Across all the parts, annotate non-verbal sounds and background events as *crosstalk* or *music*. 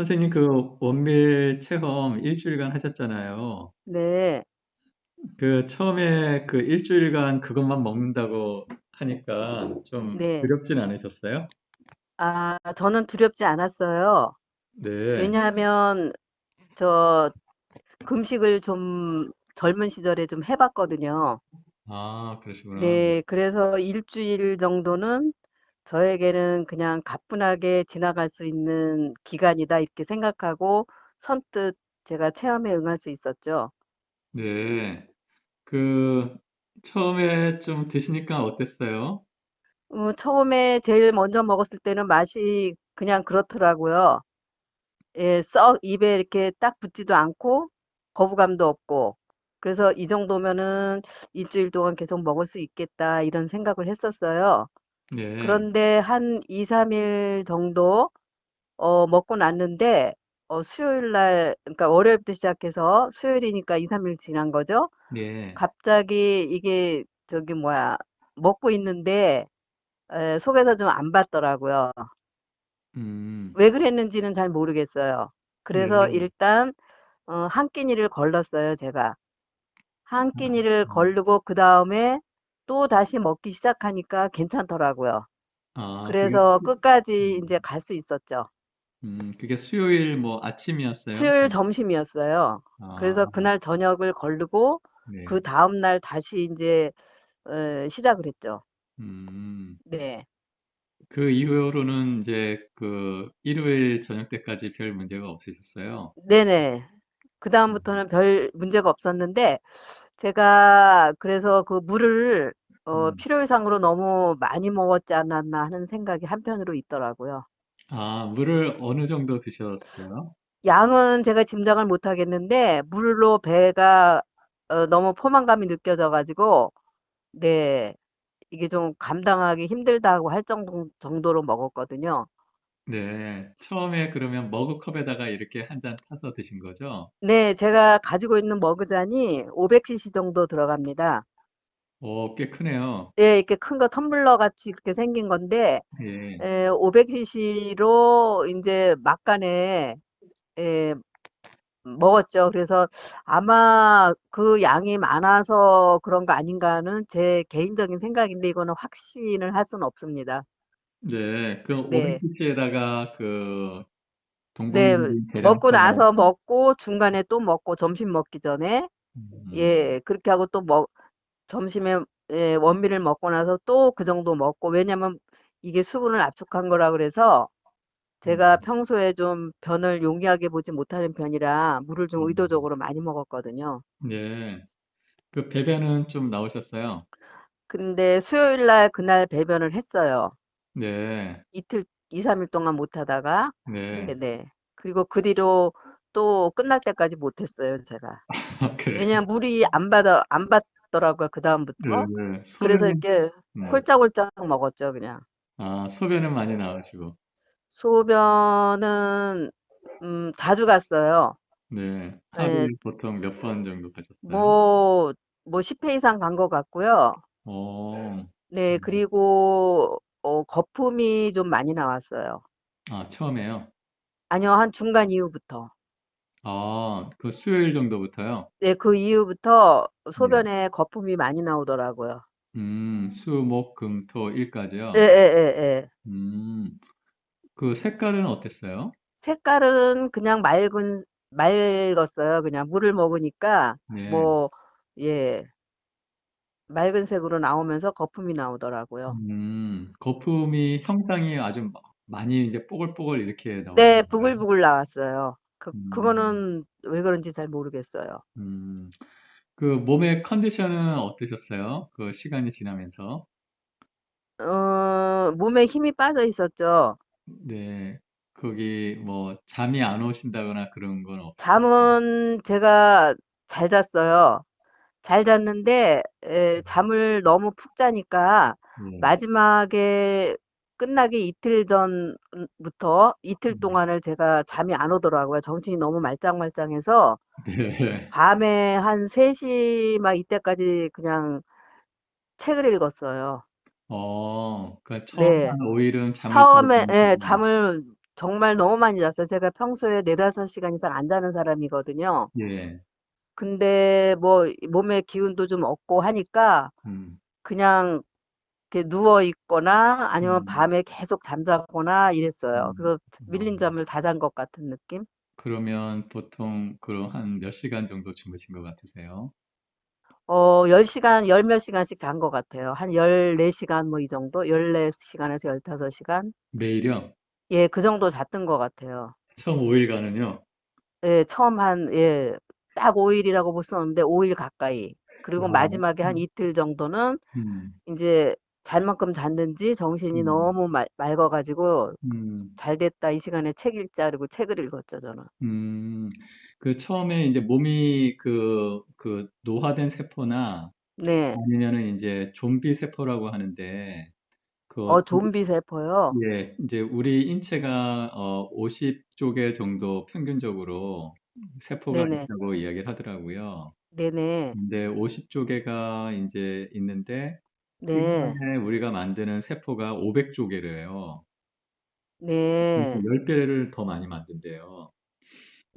선생님 그 원밀 체험 일주일간 하셨잖아요. 네, 그 처음에 그 일주일간 그것만 먹는다고 하니까 좀 네. 두렵진 않으셨어요? 아, 저는 두렵지 않았어요. 네. 왜냐하면 저 금식을 좀 젊은 시절에 좀 해봤거든요. 아, 그러시구나. 네, 그래서 일주일 정도는 저에게는 그냥 가뿐하게 지나갈 수 있는 기간이다 이렇게 생각하고 선뜻 제가 체험에 응할 수 있었죠. 네. 그 처음에 좀 드시니까 어땠어요? 어, 처음에 제일 먼저 먹었을 때는 맛이 그냥 그렇더라고요. 예, 썩 입에 이렇게 딱 붙지도 않고 거부감도 없고 그래서 이 정도면은 일주일 동안 계속 먹을 수 있겠다 이런 생각을 했었어요. 네. 그런데 한 2, 3일 정도 어, 먹고 났는데 어, 수요일 날 그러니까 월요일부터 시작해서 수요일이니까 2, 3일 지난 거죠. 네. 갑자기 이게 저기 뭐야 먹고 있는데 에, 속에서 좀 안 받더라고요. 음. 왜 그랬는지는 잘 모르겠어요. 그래서 네. 일단 어, 한 끼니를 걸렀어요, 제가. 한 아, 끼니를 음. 걸르고 그 다음에 또 다시 먹기 시작하니까 괜찮더라고요. 아, 그게 그래서 수- 끝까지 이제 음, 갈수 있었죠. 음, 그게 수요일 뭐 아침이었어요? 수요일 점심이었어요. 그래서 아, 그날 저녁을 거르고 그 네. 다음 날 다시 이제 어, 시작을 했죠. 음. 네. 그 이후로는 이제 그 일요일 저녁 때까지 별 문제가 없으셨어요. 네네. 음, 그다음부터는 별 문제가 없었는데 제가 그래서 그 물을 어, 음. 필요 이상으로 너무 많이 먹었지 않았나 하는 생각이 한편으로 있더라고요. 아, 물을 어느 정도 드셨어요? 양은 제가 짐작을 못 하겠는데 물로 배가 어, 너무 포만감이 느껴져 가지고 네. 이게 좀 감당하기 힘들다고 할 정도, 정도로 먹었거든요. 네. 처음에 그러면 머그컵에다가 이렇게 한 잔 타서 드신 거죠? 네, 제가 가지고 있는 머그잔이 500cc 정도 들어갑니다. 오, 꽤 크네요. 예, 이렇게 큰 거 텀블러 같이 그렇게 생긴 건데, 예. 500cc로 이제 막간에 예, 먹었죠. 그래서 아마 그 양이 많아서 그런 거 아닌가 하는 제 개인적인 생각인데 이거는 확신을 할 수는 없습니다. 네. 그 네. 500cc에다가 그 네, 동분이 먹고 계량차가 나서 먹고 중간에 또 먹고 점심 먹기 전에 음, 예, 그렇게 하고 또 먹, 점심에 예, 원미를 먹고 나서 또 그 정도 먹고 왜냐면 이게 수분을 압축한 거라 그래서 제가 음, 평소에 좀 변을 용이하게 보지 못하는 편이라 물을 좀 음. 의도적으로 많이 먹었거든요. 네. 그 배변은 좀 나오셨어요? 근데 수요일 날 그날 배변을 했어요. 네. 이틀, 2, 3일 동안 못 하다가 네. 네네. 그리고 그 뒤로 또 끝날 때까지 못 했어요, 제가. *laughs* 그래요. 왜냐면 물이 안 받아, 안 받 더라고요, 네, 그다음부터. 네. 그래서 소변은, 이렇게 네. 홀짝홀짝 먹었죠, 그냥. 아, 소변은 많이 나오시고. 소변은, 음, 자주 갔어요. 네. 예, 하루에 보통 몇 번 정도 가셨어요? 뭐, 뭐 10회 이상 간 것 같고요. 어, 네, 음. 그리고, 어, 거품이 좀 많이 나왔어요. 아, 처음에요? 아니요, 한 중간 이후부터. 아, 그 수요일 정도부터요? 네, 그 이후부터 네. 소변에 거품이 많이 나오더라고요. 음, 수, 목, 금, 토, 예, 예, 일까지요? 예, 예. 음, 그 색깔은 어땠어요? 색깔은 그냥 맑은, 맑았어요. 그냥 물을 먹으니까, 네. 뭐, 예, 맑은 색으로 나오면서 거품이 나오더라고요. 음, 거품이 형상이 아주 마- 많이 이제 뽀글뽀글 이렇게 나오는 네, 건가요? 부글부글 나왔어요. 그, 음, 그거는 왜 그런지 잘 모르겠어요. 음, 그 몸의 컨디션은 어떠셨어요? 그 시간이 지나면서? 어, 몸에 힘이 빠져 있었죠. 네, 거기 뭐 잠이 안 오신다거나 그런 건 없으셨어요? 잠은 제가 잘 잤어요. 잘 잤는데, 에, 잠을 너무 푹 자니까 네. 마지막에 끝나기 이틀 전부터 이틀 음. 동안을 제가 잠이 안 오더라고요. 정신이 너무 말짱말짱해서 네. 밤에 한 3시 막 이때까지 그냥 책을 읽었어요. 어, 그 처음 네. 한 5일은 잠을 잘 처음에, 예, 잠을 정말 너무 많이 잤어요. 제가 평소에 네다섯 시간 이상 안 자는 사람이거든요. 예, 근데 뭐 몸에 기운도 좀 없고 하니까 음, 그냥 이렇게 누워 있거나 아니면 음, 밤에 계속 잠자거나 이랬어요. 음. 그래서 밀린 어, 잠을 다 잔 것 같은 느낌? 그러면 보통 그럼 한 몇 시간 정도 주무신 것 같으세요? 어, 10시간, 열 몇 시간씩 잔 것 같아요. 한 14시간 뭐 이 정도? 14시간에서 15시간? 매일요? 예, 그 정도 잤던 것 같아요. 처음 5일간은요? 예, 처음 한, 예, 딱 5일이라고 볼 수 없는데 5일 가까이. 그리고 와, 마지막에 한 이틀 정도는 음, 이제 잘 만큼 잤는지 정신이 음, 너무 말, 맑아가지고 음, 잘 됐다 이 시간에 책 읽자 그리고 책을 읽었죠, 저는. 음, 그 처음에 이제 몸이 그, 그 노화된 세포나 네. 아니면은 이제 좀비 세포라고 하는데 어, 그 좀비 세포요? 예, 이제 우리 인체가 어 50조개 정도 평균적으로 세포가 네네. 있다고 이야기를 하더라고요. 네네. 근데 50조개가 이제 있는데 네. 1년에 우리가 만드는 세포가 500조 개래요. 그러니까 네. 10배를 더 많이 만든대요.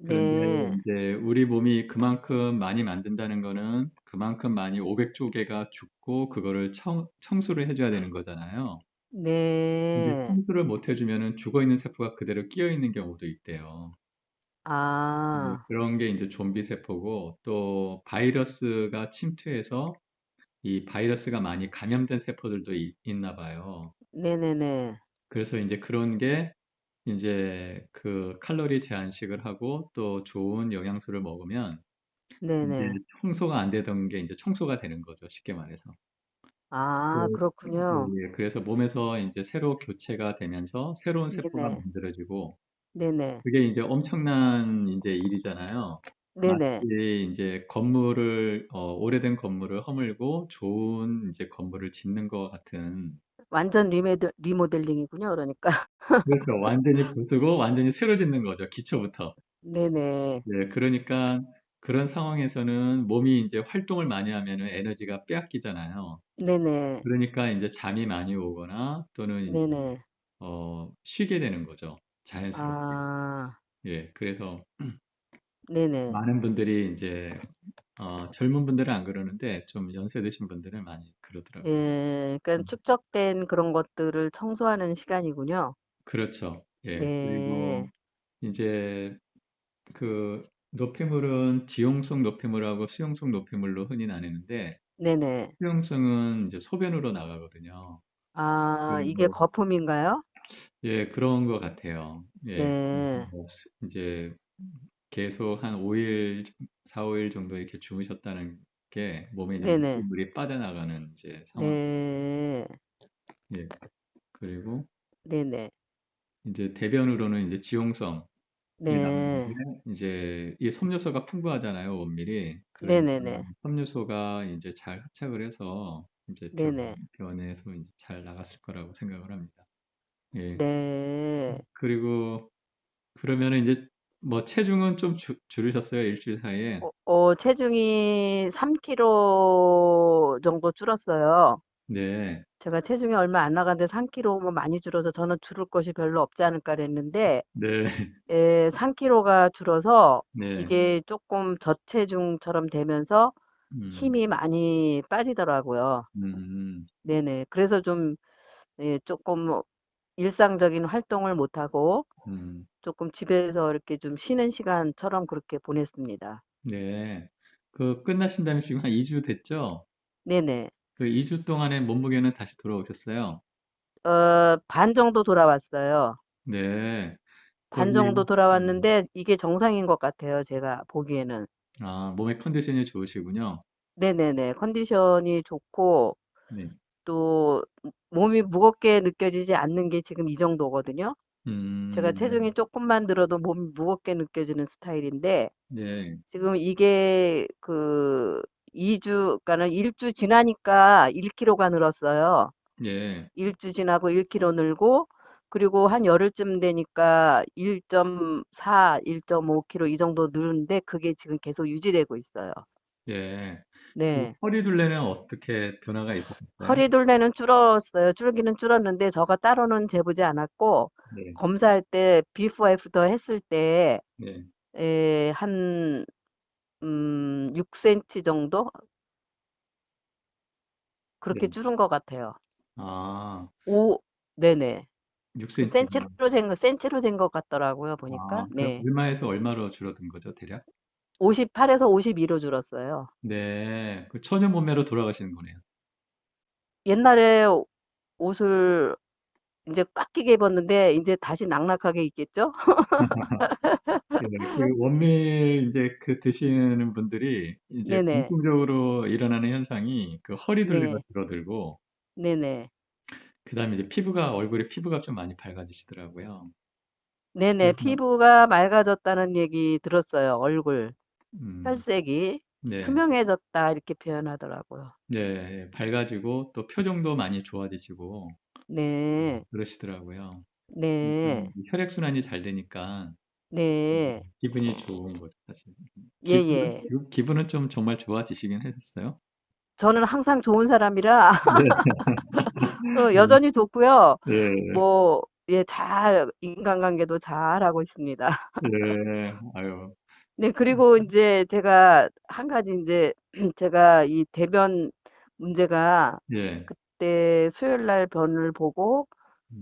그런데 네. 이제 우리 몸이 그만큼 많이 만든다는 거는 그만큼 많이 500조 개가 죽고 그거를 청, 청소를 해줘야 되는 거잖아요. 근데 네. 청소를 못 해주면은 죽어 있는 세포가 그대로 끼어 있는 경우도 있대요. 네, 아, 그런 게 이제 좀비 세포고 또 바이러스가 침투해서 이 바이러스가 많이 감염된 세포들도 이- 있나 봐요. 네네네. 그래서 이제 그런 게 이제 그 칼로리 제한식을 하고 또 좋은 영양소를 먹으면 이제 네네. 청소가 안 되던 게 이제 청소가 되는 거죠. 쉽게 말해서. 아, 그- 예, 그렇군요. 예. 그래서 몸에서 이제 새로 교체가 되면서 새로운 세포가 네네. 만들어지고 네네. 그게 이제 엄청난 이제 일이잖아요. 마치 네네. 이제 건물을 어, 오래된 건물을 허물고 좋은 이제 건물을 짓는 것 같은 완전 리메드, 리모델링이군요, 그러니까. 그렇죠. *laughs* 완전히 부수고 완전히 새로 짓는 거죠. 기초부터. 네네. 예, 그러니까 그런 상황에서는 몸이 이제 활동을 많이 하면은 에너지가 빼앗기잖아요. 네네. 그러니까 이제 잠이 많이 오거나 또는 이제 네네. 어, 쉬게 되는 거죠. 자연스럽게. 아, 예, 그래서 네네. 많은 분들이 이제 어, 젊은 분들은 안 그러는데 좀 연세 드신 분들은 많이 그러더라고요. 예, 그러니까 음, 축적된 그런 것들을 청소하는 시간이군요. 그렇죠. 예. 그리고 네. 이제 그 노폐물은 지용성 노폐물하고 수용성 노폐물로 흔히 나뉘는데 네네. 수용성은 이제 소변으로 나가거든요. 아, 그 이게 뭐, 거품인가요? 예, 그런 것 같아요. 예. 네. 뭐 수- 이제 계속 한 5일, 4, 5일 정도 이렇게 주무셨다는 게 몸에 이제 네네. 노폐물이 빠져나가는 이제 상황. 네. 예. 그리고 네네. 이제 대변으로는 이제 지용성이 나오는데 네. 이제 이 섬유소가 풍부하잖아요, 원밀이. 그러니까 네네네. 섬유소가 이제 잘 합착을 해서 이제 변, 네네. 변에서 이제 잘 나갔을 거라고 생각을 합니다. 예. 네. 그리고 그러면은 이제 뭐 체중은 좀 줄, 줄으셨어요, 일주일 사이에? 어, 어, 체중이 3kg 정도 줄었어요. 네, 제가 체중이 얼마 안 나갔는데 3kg면 많이 줄어서 저는 줄을 것이 별로 없지 않을까 그랬는데, 네, 예, 3kg가 줄어서 네, 이게 조금 저체중처럼 되면서 음, 힘이 많이 빠지더라고요. 음, 네네. 그래서 좀, 예, 조금 일상적인 활동을 못하고 음, 조금 집에서 이렇게 좀 쉬는 시간처럼 그렇게 보냈습니다. 네. 그 끝나신 다음에 지금 한 2주 됐죠? 네네. 그 2주 동안에 몸무게는 다시 돌아오셨어요? 어, 반 정도 돌아왔어요. 네, 반 거기, 정도 음, 돌아왔는데 이게 정상인 것 같아요. 제가 보기에는. 아, 몸의 컨디션이 좋으시군요. 네네네. 컨디션이 좋고 네, 또 몸이 무겁게 느껴지지 않는 게 지금 이 정도거든요. 제가 음, 체중이 조금만 들어도 몸이 무겁게 느껴지는 스타일인데 네, 지금 이게 그 2 주, 그러니까는 1 주 지나니까 1kg가 늘었어요. 예, 1 주 지나고 1kg 늘고 그리고 한 열흘쯤 되니까 1.4, 1.5kg 이 정도 늘는데 그게 지금 계속 유지되고 있어요. 예. 그 네. 허리둘레는 어떻게 변화가 있었어요? 허리둘레는 줄었어요. 줄기는 줄었는데 저가 따로는 재보지 않았고 네, 검사할 때 비포 애프터 했을 때 네, 에, 한 음, 6cm 정도 그렇게 네. 줄은 것 같아요. 아, 오, 네네. 그 6cm나. 센치로 잰 거, 센치로 잰 것 같더라고요, 보니까. 아, 그럼 네. 얼마에서 얼마로 줄어든 거죠, 대략? 58에서 52로 줄었어요. 네, 그 천연 몸매로 돌아가시는 거네요. 옛날에 옷을 이제 꽉 끼게 입었는데 이제 다시 낙낙하게 입겠죠? 예, *laughs* 그 원밀 이제 그 드시는 분들이 이제 네네. 공통적으로 일어나는 현상이 그 허리 둘레가 네. 줄어들고, 네네. 그다음에 이제 피부가, 얼굴에 피부가 좀 많이 밝아지시더라고요. 네네. 그래서, 피부가 맑아졌다는 얘기 들었어요. 얼굴 음, 혈색이 네, 투명해졌다 이렇게 표현하더라고요. 네, 밝아지고 또 표정도 많이 좋아지시고, 네. 그러시더라고요. 그러니까 네. 혈액순환이 잘 되니까 네. 기분이 좋은 거죠, 사실. 기분은, 예예. 기분은 좀 정말 좋아지시긴 했어요. 저는 항상 좋은 사람이라 네, *laughs* 어, 여전히 좋고요. 예, *laughs* 뭐, 예, 잘, 인간관계도 잘하고 있습니다. 예, 아유, 네, 그리고 이제 제가 한 가지 이제 *clears throat* 제가 이 대변 문제가 예, 그때 수요일 날 변을 보고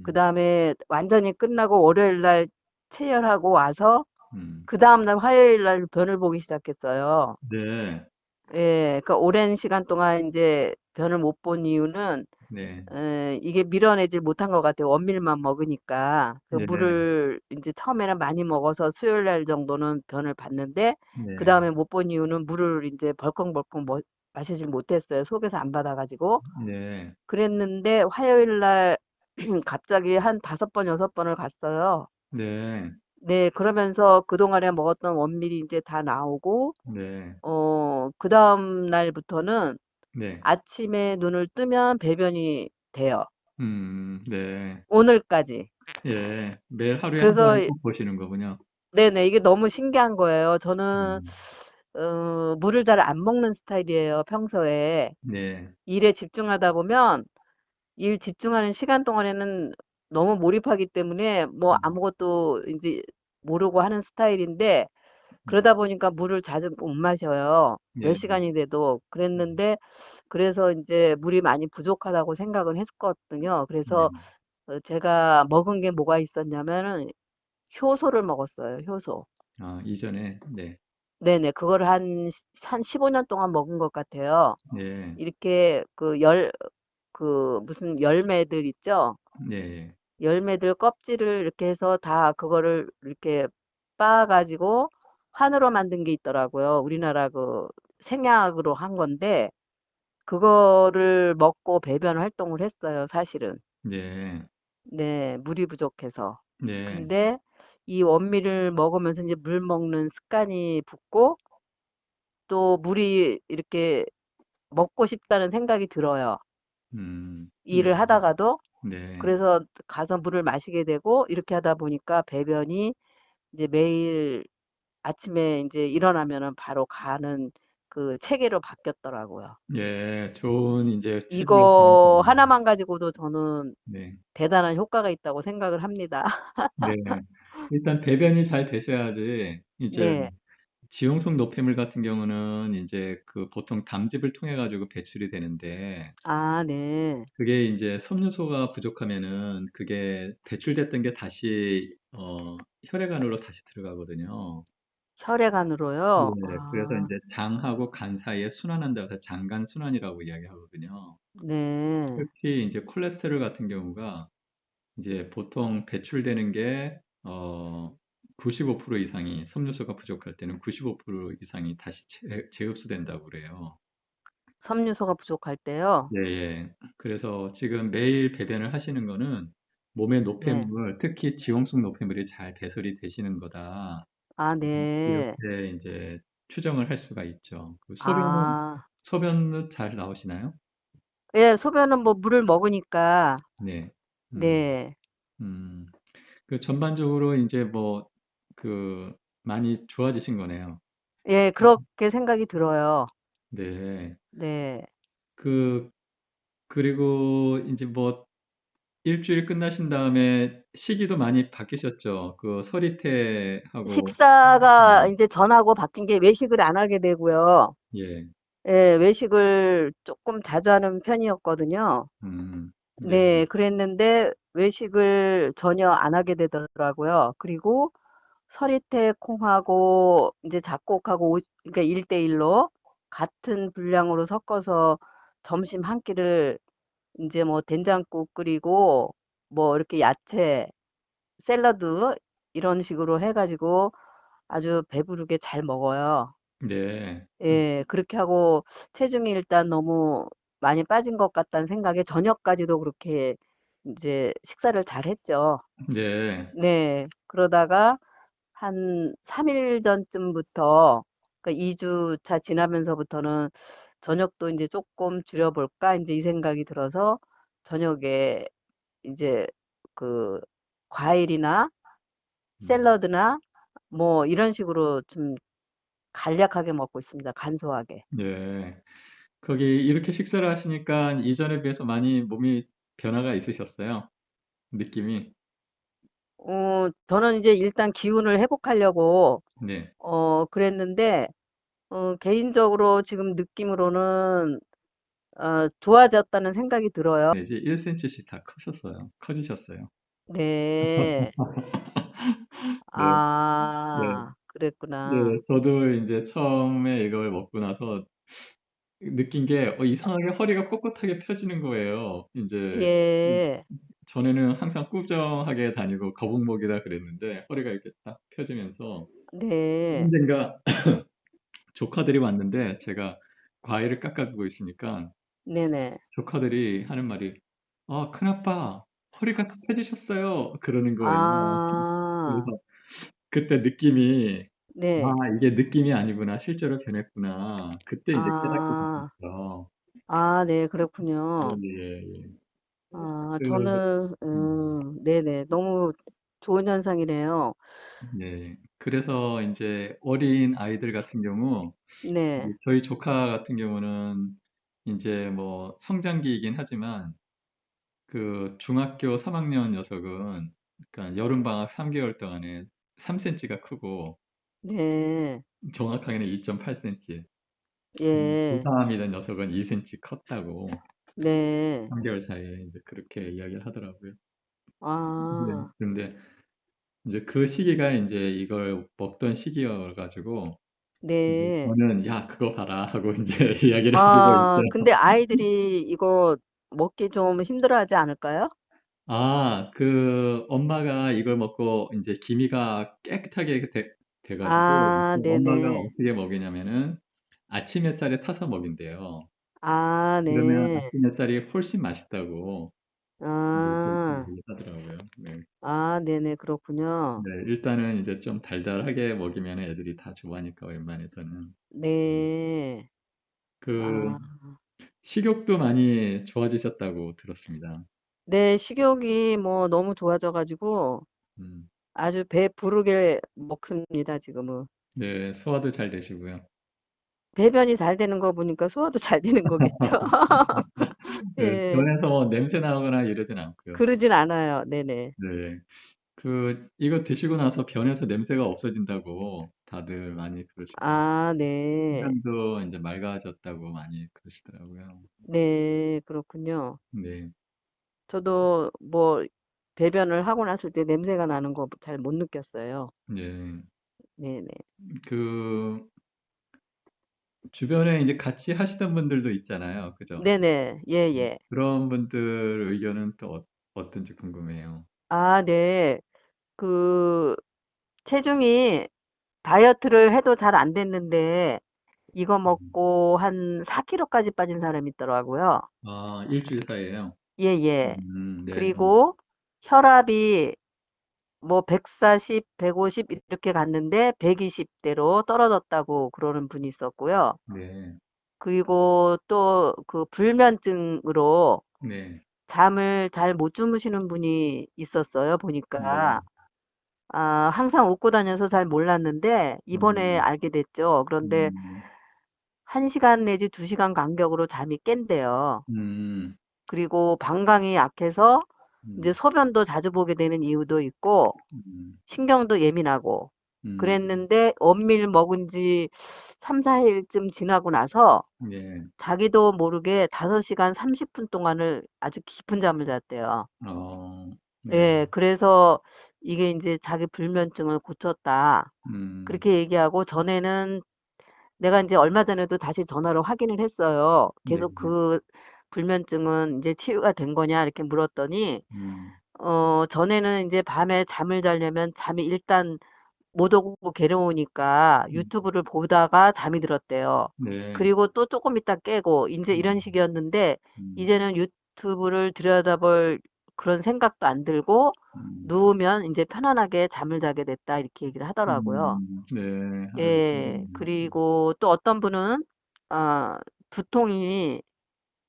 그 음, 다음에 완전히 끝나고 월요일 날 체열하고 와서 음, 그 다음 날 화요일 날 변을 보기 시작했어요. 네, 예, 그러니까 오랜 시간 동안 이제 변을 못 본 이유는 네, 에, 이게 밀어내질 못한 것 같아요. 원밀만 먹으니까. 그 네, 물을 이제 처음에는 많이 먹어서 수요일 날 정도는 변을 봤는데, 그 네, 다음에 못 본 이유는 물을 이제 벌컥벌컥 뭐- 마시질 못했어요. 속에서 안 받아 가지고. 네, 그랬는데 화요일 날 *clears throat* 갑자기 한 다섯 번, 여섯 번을 갔어요. 네, 네, 그러면서 그동안에 먹었던 원밀이 이제 다 나오고, 네, 어, 그 다음 날부터는 네, 아침에 눈을 뜨면 배변이 돼요. 음, 네, 오늘까지. 예, 매일 하루에 한 그래서 번은 꼭 보시는 거군요. 네네 이게 너무 신기한 거예요. 저는 음, 어, 물을 잘 안 먹는 스타일이에요. 평소에 네, 일에 집중하다 보면 일 집중하는 시간 동안에는 너무 몰입하기 때문에 뭐 음, 아무것도 이제 모르고 하는 스타일인데 음, 그러다 보니까 물을 자주 못 마셔요. 몇 네, 시간이 돼도 그랬는데 그래서 이제 물이 많이 부족하다고 생각은 했었거든요. 네, 그래서 어, 제가 먹은 게 뭐가 있었냐면은 효소를 먹었어요. 효소. 아, 이전에, 네, 네네. 그거를 한, 시- 한 15년 동안 먹은 것 같아요. 네, 이렇게 그 열, 그 무슨 열매들 있죠? 네, 열매들 껍질을 이렇게 해서 다 그거를 이렇게 빻아가지고 환으로 만든 게 있더라고요. 우리나라 그 생약으로 한 건데, 그거를 먹고 배변 활동을 했어요, 사실은. 네, 네, 물이 부족해서. 네, 근데 이 원미를 먹으면서 이제 물 먹는 습관이 붙고 또 물이 이렇게 먹고 싶다는 생각이 들어요. 음, 네, 일을 하다가도. 네, 그래서 가서 물을 마시게 되고 이렇게 하다 보니까 배변이 이제 매일 아침에 이제 일어나면은 바로 가는 그 체계로 바뀌었더라고요. 예, 좋은 이제 이거 하나만 가지고도 저는 네, 대단한 효과가 있다고 생각을 합니다. *laughs* 네. 일단 배변이 잘 되셔야지 이제 네. 지용성 노폐물 같은 경우는 이제 그 보통 담즙을 통해 가지고 배출이 되는데 아, 네. 그게 이제 섬유소가 부족하면은 그게 배출됐던 게 다시 어, 혈액 안으로 다시 들어가거든요. 예, 혈액안으로요? 그래서 아, 이제 장하고 간 사이에 순환한다고 해서 장간 순환이라고 이야기하거든요. 네. 특히 이제 콜레스테롤 같은 경우가 이제 보통 배출되는 게 어, 95% 이상이 섬유소가 부족할 때는 95% 이상이 다시 재, 재흡수된다고 그래요. 섬유소가 부족할 때요? 예, 예. 그래서 지금 매일 배변을 하시는 거는 몸의 네. 노폐물, 특히 지용성 노폐물이 잘 배설이 되시는 거다. 아, 네. 이렇게 이제 추정을 할 수가 있죠. 그 소변은, 아, 소변은 잘 나오시나요? 예, 소변은 뭐 물을 먹으니까, 네. 음, 네. 음. 그 전반적으로 이제 뭐, 그, 많이 좋아지신 거네요. 예, 그렇게 생각이 들어요. 네. 네. 그, 그리고 이제 뭐 일주일 끝나신 다음에 시기도 많이 바뀌셨죠. 그 서리태하고, 식사가 음, 이제 전하고 바뀐 게 외식을 안 하게 되고요. 예, 예, 외식을 조금 자주 하는 편이었거든요. 음, 네, 네, 그랬는데 외식을 전혀 안 하게 되더라고요. 그리고 서리태 콩하고 이제 잡곡하고 오- 그러니까 1대1로 같은 분량으로 섞어서 점심 한 끼를 이제 뭐 된장국 끓이고 뭐 이렇게 야채, 샐러드 이런 식으로 해 가지고 아주 배부르게 잘 먹어요. 네, 예, 그렇게 하고 체중이 일단 너무 많이 빠진 것 같다는 생각에 저녁까지도 그렇게 이제 식사를 잘 했죠. 네, 네, 그러다가 한 3 일 전쯤부터, 그러니까 2 주 차 지나면서부터는 저녁도 이제 조금 줄여볼까, 이제 이 생각이 들어서 저녁에 이제 그 과일이나 음, 샐러드나 뭐 이런 식으로 좀 간략하게 먹고 있습니다. 간소하게. 네. 거기 이렇게 식사를 하시니까 이전에 비해서 많이 몸이 변화가 있으셨어요. 느낌이. 어, 저는 이제 일단 기운을 회복하려고, 네, 어, 그랬는데, 어, 개인적으로 지금 느낌으로는, 어, 좋아졌다는 생각이 들어요. 네, 이제 1cm씩 다 커셨어요. 커지셨어요. 네. *laughs* 네, 네, 아, 네. 그랬구나. 저도 이제 처음에 이걸 먹고 나서 느낀 게 어, 이상하게 허리가 꼿꼿하게 펴지는 거예요. 이제 예, 전에는 항상 꾸정하게 다니고 거북목이다 그랬는데 허리가 이렇게 딱 펴지면서 네, 언젠가 조카들이 왔는데 제가 과일을 깎아두고 있으니까 네네. 조카들이 하는 말이 아, 큰아빠 허리가 다 펴지셨어요. 그러는 거예요. 아, 그래서 그때 느낌이 아, 네. 이게 느낌이 아니구나. 실제로 변했구나. 그때 이제 깨닫게 아, 됐어요. 아, 네, 예, 그렇군요. 예, 예. 아, 그, 저는, 음, 음, 네네. 너무 좋은 현상이네요. 네. 그래서 이제 어린 아이들 같은 경우, 네, 저희 조카 같은 경우는 이제 뭐 성장기이긴 하지만 그 중학교 3 학년 녀석은 그러니까 여름방학 3 개월 동안에 3cm가 크고 네, 정확하게는 2.8cm. 예, 고3이던 녀석은 2cm 컸다고 네. 3 개월 사이에 이제 그렇게 이야기를 하더라고요. 네. 아, 근데 이제 그 시기가 이제 이걸 먹던 시기여 가지고 이제 네. 저는 야 그거 봐라 *laughs* 하고 이제 *laughs* 이야기를 해 주고 아, 있죠. 근데 아이들이 이거 먹기 좀 힘들어하지 않을까요? 아, 그 엄마가 이걸 먹고 이제 기미가 깨끗하게 돼, 돼 가지고 아, 그 엄마가 네네. 어떻게 먹이냐면은 아침 햇살에 타서 먹인대요. 아, 그러면 네. 아침 햇살이 훨씬 맛있다고 그렇게 아, 얘기하더라고요. 네. 아, 네네. 그렇군요. 네, 일단은 이제 좀 달달하게 먹이면 애들이 다 좋아하니까 웬만해서는. 네. 그 아, 식욕도 많이 좋아지셨다고 들었습니다. 네. 식욕이 뭐 너무 좋아져가지고 음, 아주 배 부르게 먹습니다, 지금은. 네, 소화도 잘 되시고요. 배변이 잘 되는 거 보니까 소화도 잘 되는 거겠죠? *laughs* 네, 예. 변해서 뭐 냄새 나거나 이러진 않고요. 그러진 않아요. 네네. 네, 그 이거 드시고 나서 변해서 냄새가 없어진다고 다들 많이 그러시고 아, 네. 신장도 이제 맑아졌다고 많이 그러시더라고요. 네. 그렇군요. 네, 저도 뭐 배변을 하고 났을 때 냄새가 나는 거 잘 못 느꼈어요. 네, 네네. 그 주변에 이제 같이 하시던 분들도 있잖아요, 그죠? 네네. 예, 예. 그런 분들 의견은 또 어, 어떤지 궁금해요. 아, 네. 그 체중이 다이어트를 해도 잘 안 됐는데 이거 음. 먹고 한 4kg까지 빠진 사람이 있더라고요. 아, 일주일 사이에요? 예, 예. 음, 네, 그리고 혈압이 뭐 140, 150 이렇게 갔는데 120대로 떨어졌다고 그러는 분이 있었고요. 네, 그리고 또 그 불면증으로 네, 잠을 잘 못 주무시는 분이 있었어요, 네, 보니까. 아, 항상 웃고 다녀서 잘 몰랐는데, 이번에 음, 알게 됐죠. 그런데 음, 1시간 내지 2시간 간격으로 잠이 깬대요. 음, 그리고 방광이 약해서 이제 음, 소변도 자주 보게 되는 이유도 있고, 음, 신경도 예민하고, 음, 그랬는데 원밀 먹은 지 3, 4일쯤 지나고 나서 네, 자기도 모르게 5시간 30분 동안을 아주 깊은 잠을 잤대요. 어, 네, 예, 그래서 이게 이제 자기 불면증을 고쳤다. 음, 그렇게 얘기하고 전에는 내가 이제 얼마 전에도 다시 전화로 확인을 했어요. 네, 계속 그 불면증은 이제 치유가 된 거냐 이렇게 물었더니 음, 어 전에는 이제 밤에 잠을 자려면 잠이 일단 못 오고 괴로우니까 음, 유튜브를 보다가 잠이 들었대요. 네, 그리고 또 조금 있다 깨고 이제 이런 음, 식이었는데 음, 이제는 유튜브를 들여다볼 그런 생각도 안 들고 음, 누우면 이제 편안하게 잠을 자게 됐다 이렇게 얘기를 하더라고요. 음, 네, 예, 음, 그리고 또 어떤 분은 어, 두통이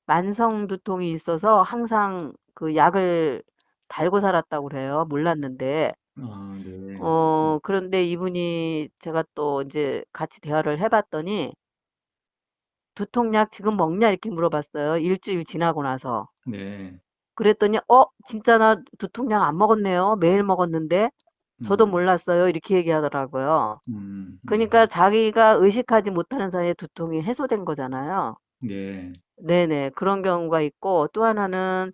만성 두통이 있어서 항상 그 약을 달고 살았다고 그래요. 몰랐는데. 아, 네, 어, 그런데 이분이 제가 또 이제 같이 대화를 해 봤더니 두통약 지금 먹냐 이렇게 물어봤어요. 일주일 지나고 나서. 네, 그랬더니 어, 진짜 나 두통약 안 먹었네요. 매일 먹었는데 저도 음, 몰랐어요. 이렇게 얘기하더라고요. 음, 그러니까 음, 자기가 의식하지 못하는 사이에 두통이 해소된 거잖아요. 네, 네네. 그런 경우가 있고 또 하나는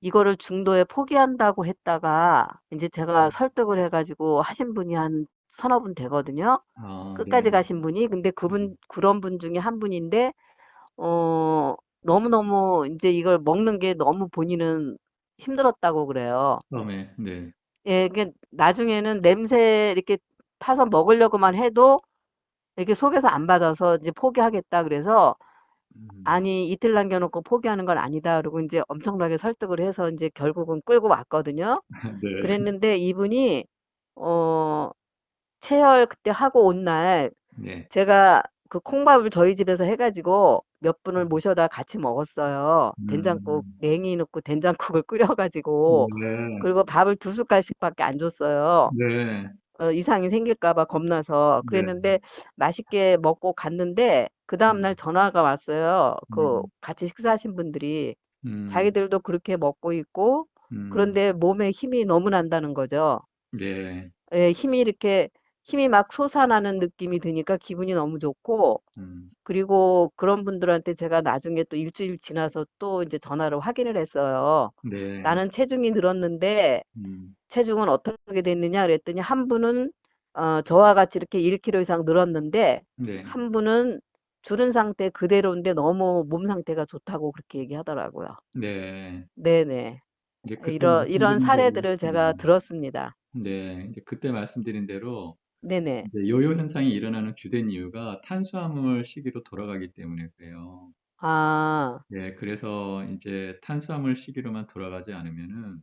이거를 중도에 포기한다고 했다가 이제 제가 설득을 해 가지고 하신 분이 한 서너 분 되거든요. 아, 네, 끝까지 가신 분이. 근데 그분, 그런 분 중에 한 분인데, 어, 너무너무 이제 이걸 먹는 게 너무 본인은 힘들었다고 그래요. 처음에, 네, 예, 이게 나중에는 냄새 이렇게 타서 먹으려고만 해도 이렇게 속에서 안 받아서 이제 포기하겠다 그래서 음, 아니 이틀 남겨 놓고 포기하는 건 아니다. 그러고 이제 엄청나게 설득을 해서 이제 결국은 끌고 왔거든요. *laughs* 네, 그랬는데 이분이 어 체열 그때 하고 온 날 네, 제가 그 콩밥을 저희 집에서 해 가지고 몇 분을 모셔다 같이 먹었어요. 된장국 음, 냉이 넣고 된장국을 *laughs* 끓여 가지고. 네, 그리고 밥을 두 숟갈씩 밖에 안 줬어요. 네, 어, 이상이 생길까 봐 겁나서. 네, 그랬는데 맛있게 먹고 갔는데 그 다음날 음, 전화가 왔어요. 그 음, 같이 식사하신 분들이. 음, 자기들도 그렇게 먹고 있고 음, 그런데 몸에 힘이 너무 난다는 거죠. 네, 예, 힘이 이렇게 힘이 막 솟아나는 느낌이 드니까 기분이 너무 좋고 음, 그리고 그런 분들한테 제가 나중에 또 일주일 지나서 또 이제 전화로 확인을 했어요. 네, 나는 체중이 늘었는데 음, 체중은 어떻게 됐느냐? 그랬더니 한 분은 어, 저와 같이 이렇게 1kg 이상 늘었는데 네, 한 분은 줄은 상태 그대로인데 너무 몸 상태가 좋다고 그렇게 얘기하더라고요. 네. 네네. 이제 이런, 이런 사례들을 제가 음, 들었습니다. 네, 이제 그때 말씀드린 대로 네네. 이제 요요 현상이 일어나는 주된 이유가 탄수화물 시기로 돌아가기 때문에 그래요. 아, 네, 그래서 이제 탄수화물 시기로만 돌아가지 않으면은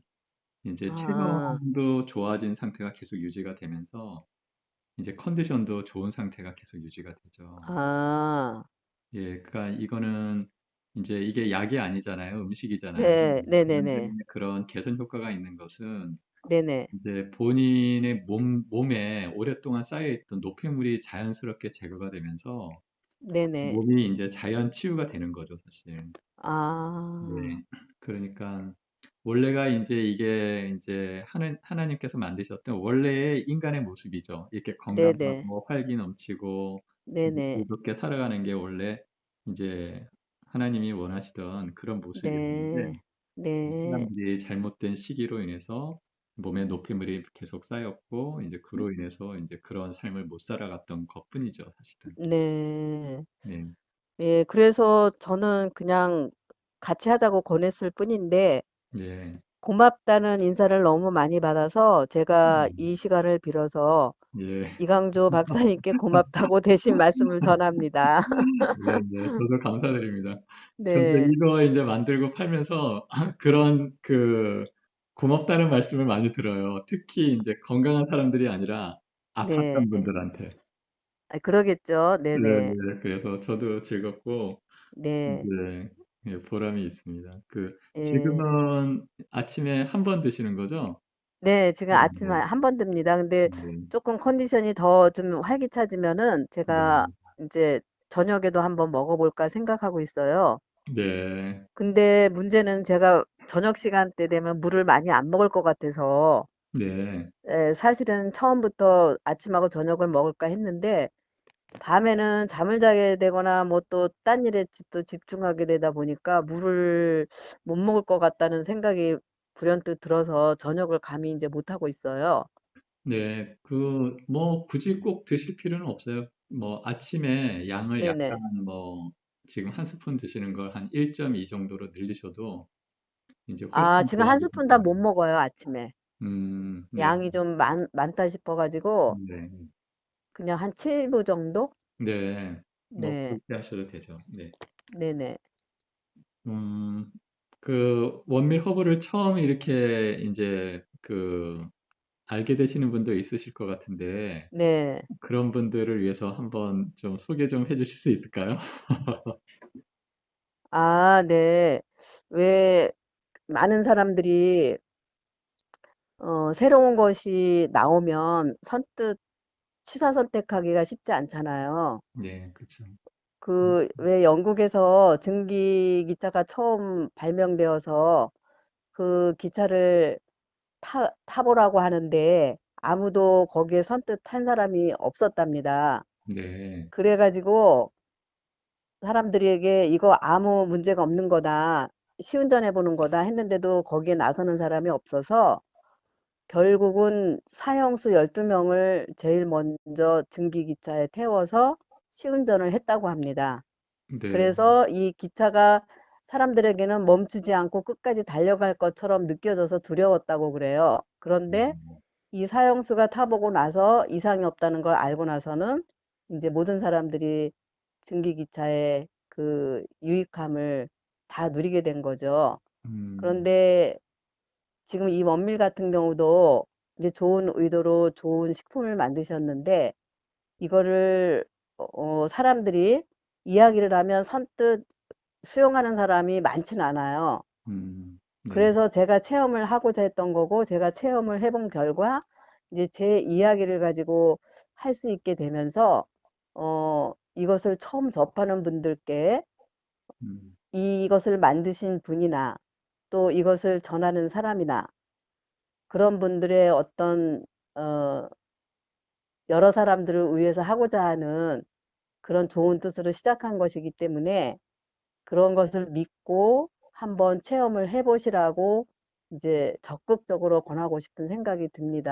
이제 아, 체력도 좋아진 상태가 계속 유지가 되면서 이제 컨디션도 좋은 상태가 계속 유지가 되죠. 아, 예, 그러니까 이거는 이제 이게 약이 아니잖아요. 음식이잖아요. 네, 네네네. 그런 개선 효과가 있는 것은 네네. 이제 본인의 몸, 몸에 오랫동안 쌓여있던 노폐물이 자연스럽게 제거가 되면서 네네. 몸이 이제 자연 치유가 되는 거죠, 사실. 아, 네. 그러니까 원래가 이제 이게 이제 하나, 하나님께서 만드셨던 원래의 인간의 모습이죠. 이렇게 네네. 건강하고 활기 넘치고 네네. 즐겁게 살아가는 게 원래 이제 하나님이 원하시던 그런 모습이었는데 네. 네. 사람들이 잘못된 시기로 인해서 몸에 노폐물이 계속 쌓였고 이제 그로 인해서 이제 그런 삶을 못 살아갔던 것뿐이죠, 사실은. 네. 네. 예, 그래서 저는 그냥 같이 하자고 권했을 뿐인데, 네. 고맙다는 인사를 너무 많이 받아서 제가 이 음, 시간을 빌어서 예. 이강조 *laughs* 박사님께 고맙다고 대신 말씀을 전합니다. 네, 네. *laughs* 저도 감사드립니다. 저도 네, 이거 이제 만들고 팔면서 *laughs* 그런 그 고맙다는 말씀을 많이 들어요. 특히 이제 건강한 사람들이 아니라 네. 아팠던 분들한테. 아, 그러겠죠. 네, 네 네. 네. 그래서 저도 즐겁고 네. 이제 예, 보람이 있습니다. 그 예. 지금은 아침에 한번 드시는 거죠? 네, 지금 네, 아침에 네, 한번 듭니다. 근데 네, 조금 컨디션이 더 좀 활기차지면은 네, 제가 이제 저녁에도 한번 먹어 볼까 생각하고 있어요. 네, 근데 문제는 제가 저녁 시간대 되면 물을 많이 안 먹을 것 같아서 네, 에, 사실은 처음부터 아침하고 저녁을 먹을까 했는데 밤에는 잠을 자게 되거나 뭐 또 딴 일에 지- 또 집중하게 되다 보니까 물을 못 먹을 것 같다는 생각이 불현듯 들어서 저녁을 감히 이제 못 하고 있어요. 네. 그, 뭐, 굳이 꼭 드실 필요는 없어요. 뭐, 아침에 양을 약간 네네. 뭐, 지금 한 스푼 드시는 걸 한 1.2 정도로 늘리셔도 이제 아, 훨씬 지금 한 스푼 다 좋아지고요. 못 먹어요, 아침에. 음, 네, 양이 좀 많, 많다 싶어 가지고 네, 그냥 한 7부 정도? 네. 뭐, 네, 그렇게 하셔도 되죠. 네. 네네. 음, 그, 원밀 허브를 처음 이렇게 이제 그, 알게 되시는 분도 있으실 것 같은데, 네. 그런 분들을 위해서 한번 좀 소개 좀 해주실 수 있을까요? *laughs* 아, 네. 왜 많은 사람들이 어, 새로운 것이 나오면 선뜻 취사 선택하기가 쉽지 않잖아요. 네, 그렇죠. 음, 그, 왜 영국에서 증기 기차가 처음 발명되어서 그 기차를 타, 타보라고 하는데 아무도 거기에 선뜻 탄 사람이 없었답니다. 네, 그래가지고 사람들에게 이거 아무 문제가 없는 거다. 시운전해 보는 거다 했는데도 거기에 나서는 사람이 없어서 결국은 사형수 12명을 제일 먼저 증기 기차에 태워서 시운전을 했다고 합니다. 네, 그래서 이 기차가 사람들에게는 멈추지 않고 끝까지 달려갈 것처럼 느껴져서 두려웠다고 그래요. 그런데 음, 이 사형수가 타보고 나서 이상이 없다는 걸 알고 나서는 이제 모든 사람들이 증기기차의 그 유익함을 다 누리게 된 거죠. 음, 그런데 지금 이 원밀 같은 경우도 이제 좋은 의도로 좋은 식품을 만드셨는데 이거를 어, 사람들이 이야기를 하면 선뜻 수용하는 사람이 많지는 않아요. 음, 네, 그래서 제가 체험을 하고자 했던 거고 제가 체험을 해본 결과 이제 제 이야기를 가지고 할 수 있게 되면서 어, 이것을 처음 접하는 분들께 음, 이것을 만드신 분이나 또 이것을 전하는 사람이나 그런 분들의 어떤 어, 여러 사람들을 위해서 하고자 하는 그런 좋은 뜻으로 시작한 것이기 때문에 그런 것을 믿고 한번 체험을 해보시라고 이제 적극적으로 권하고 싶은 생각이 듭니다.